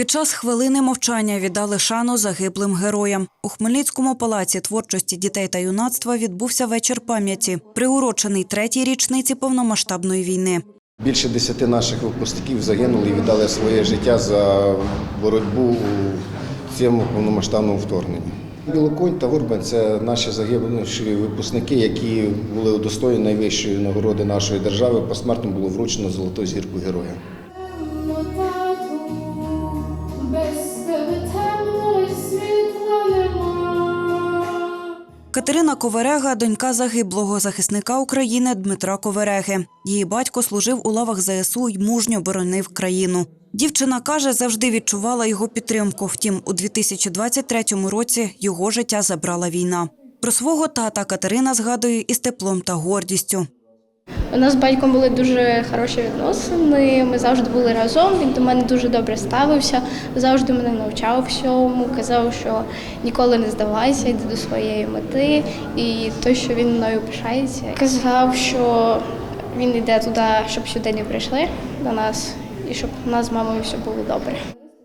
Під час хвилини мовчання віддали шану загиблим героям. У Хмельницькому палаці творчості дітей та юнацтва відбувся вечір пам'яті, приурочений третій річниці повномасштабної війни. Більше десяти наших випускників загинули і віддали своє життя за боротьбу у цьому повномасштабному вторгненні. Білоконь та Горбань це наші загибнувші випускники, які були удостоєні найвищої нагороди нашої держави. Посмертно було вручено золоту зірку героя. Катерина Коверега – донька загиблого захисника України Дмитра Ковереги. Її батько служив у лавах ЗСУ й мужньо боронив країну. Дівчина каже, завжди відчувала його підтримку. Втім, у 2023 році його життя забрала війна. Про свого тата Катерина згадує із теплом та гордістю. У нас з батьком були дуже хороші відносини. Ми завжди були разом. Він до мене дуже добре ставився, завжди мене навчав всьому. Казав, що ніколи не здавайся, йди до своєї мети. І те, що він мною пишається, казав, що він йде туди, щоб сюди не прийшли до нас, і щоб у нас з мамою все було добре.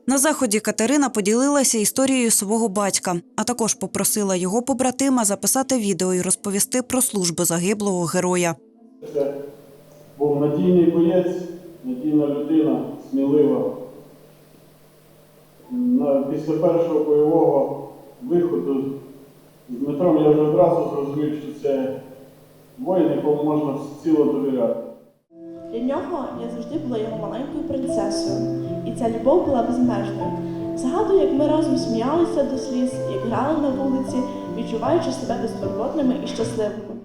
На заході Катерина поділилася історією свого батька, а також попросила його побратима записати відео і розповісти про службу загиблого героя. Це був надійний боєць, надійна людина, смілива. Після першого бойового виходу з Дмитром я вже одразу зрозумів, що це воїн, якому можна всеціло довіряти. Для нього я завжди була його маленькою принцесою, і ця любов була безмежною. Згадую, як ми разом сміялися до сліз, як грали на вулиці, відчуваючи себе безтурботними і щасливими.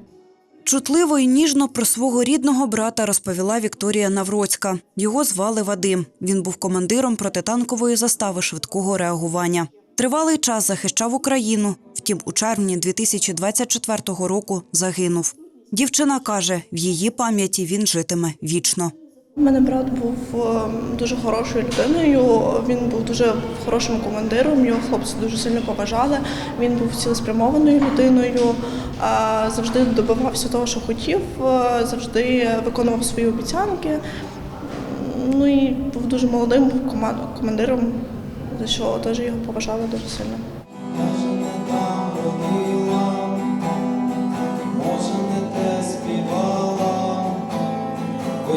Чутливо і ніжно про свого рідного брата розповіла Вікторія Навроцька. Його звали Вадим. Він був командиром протитанкової застави швидкого реагування. Тривалий час захищав Україну. Втім, у червні 2024 року загинув. Дівчина каже, в її пам'яті він житиме вічно. У мене брат був е, дуже хорошою людиною. Він був дуже хорошим командиром. Його хлопці дуже сильно поважали. Він був цілеспрямованою людиною, завжди добивався того, що хотів, е, завжди виконував свої обіцянки. Ну і був дуже молодим коман- командиром, за що теж його поважали дуже сильно.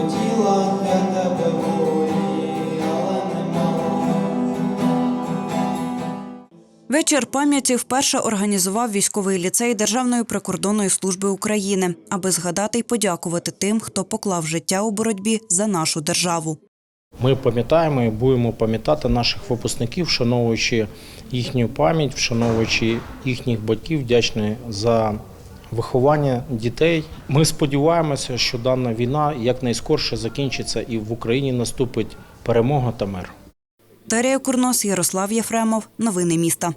Хотіла для тебе волі, але не мала. Вечір пам'яті вперше організував військовий ліцей Державної прикордонної служби України, аби згадати й подякувати тим, хто поклав життя у боротьбі за нашу державу. Ми пам'ятаємо і будемо пам'ятати наших випускників, вшановуючи їхню пам'ять, вшановуючи їхніх батьків, вдячні за виховання дітей. Ми сподіваємося, що дана війна якнайскорше закінчиться і в Україні наступить перемога та мир. Дарія Курнос, Ярослав Єфремов. Новини міста.